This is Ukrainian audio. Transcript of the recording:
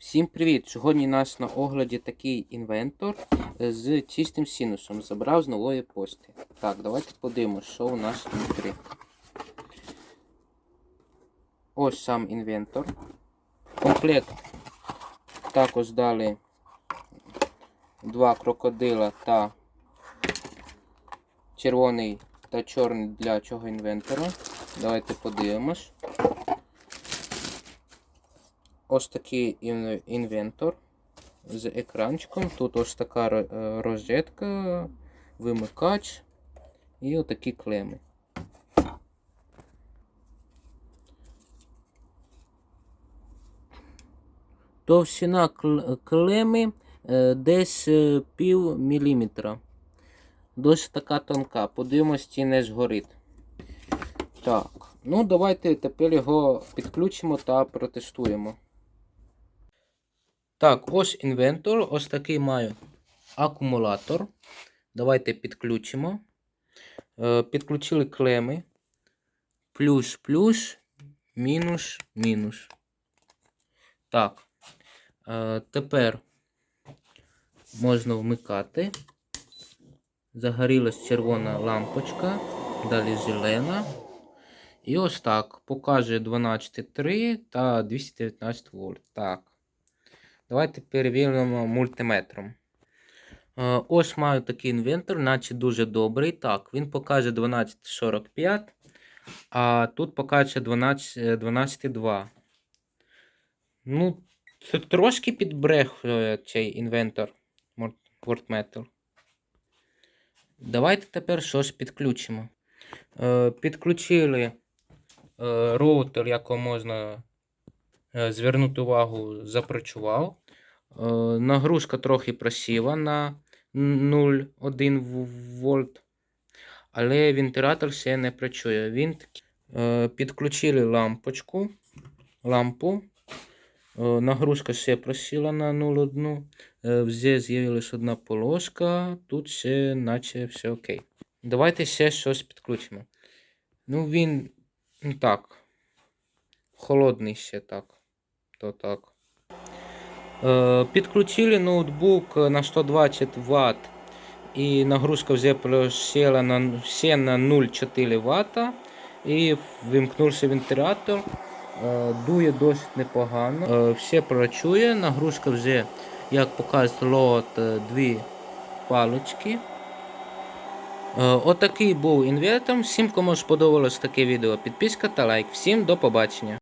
Всім привіт! Сьогодні у нас на огляді такий інвентор е, з чистим синусом. Забрав з нової пошти. Так, давайте подивимося, що у нас внутрі. Ось сам інвентор. Комплект також дали два крокодила та червоний та чорний для цього інвентора. Давайте подивимось. Ось такий інвентор з екранчиком. Тут ось така е, розетка, вимикач і отакі клеми. Товщина клеми е, десь е, пів міліметра. Досить така тонка. Подивимось, чи не згорить. Так, ну давайте тепер його підключимо та протестуємо. Так, ось інвентор. Ось такий маю акумулятор. Давайте підключимо. Е, підключили клеми. Плюс, плюс, мінус, мінус. Так. Е, тепер можна вмикати. Загорілась червона лампочка, далі зелена. І ось так. Показує 12,3 та 219 вольт. Так. Давайте перевіримо мультиметром. Е, Ось маю такий інвентор, наче дуже добрий. Так, він покаже 12,45, а тут покаже 12 е, 12,2. Ну, це трошки підбрехує цей інвентор вольтметр. Давайте тепер щось підключимо. Е, Підключили е, роутер, якого можна е, звернути увагу, запрацював. Е, Нагрузка трохи просіла на 0,1 вольт, але вентилятор ще не працює. Він е, підключили лампочку, лампу. Е, Нагрузка ще просіла на 0,1. Е, Вже з'явилась одна полоска, тут ще наче все окей. Давайте ще щось підключимо. Ну, він ну, так. Холодний ще так. То так. Е, підключили ноутбук на 120 Вт і нагрузка вже просіла на, ще на 0,4 Вт. І вимкнувся вентилятор. Е, дує досить непогано. Е, все працює, нагрузка вже, як показує лот, дві палочки. Отакий був інвертор. Всім, кому сподобалось таке відео, підписка та лайк. Всім до побачення.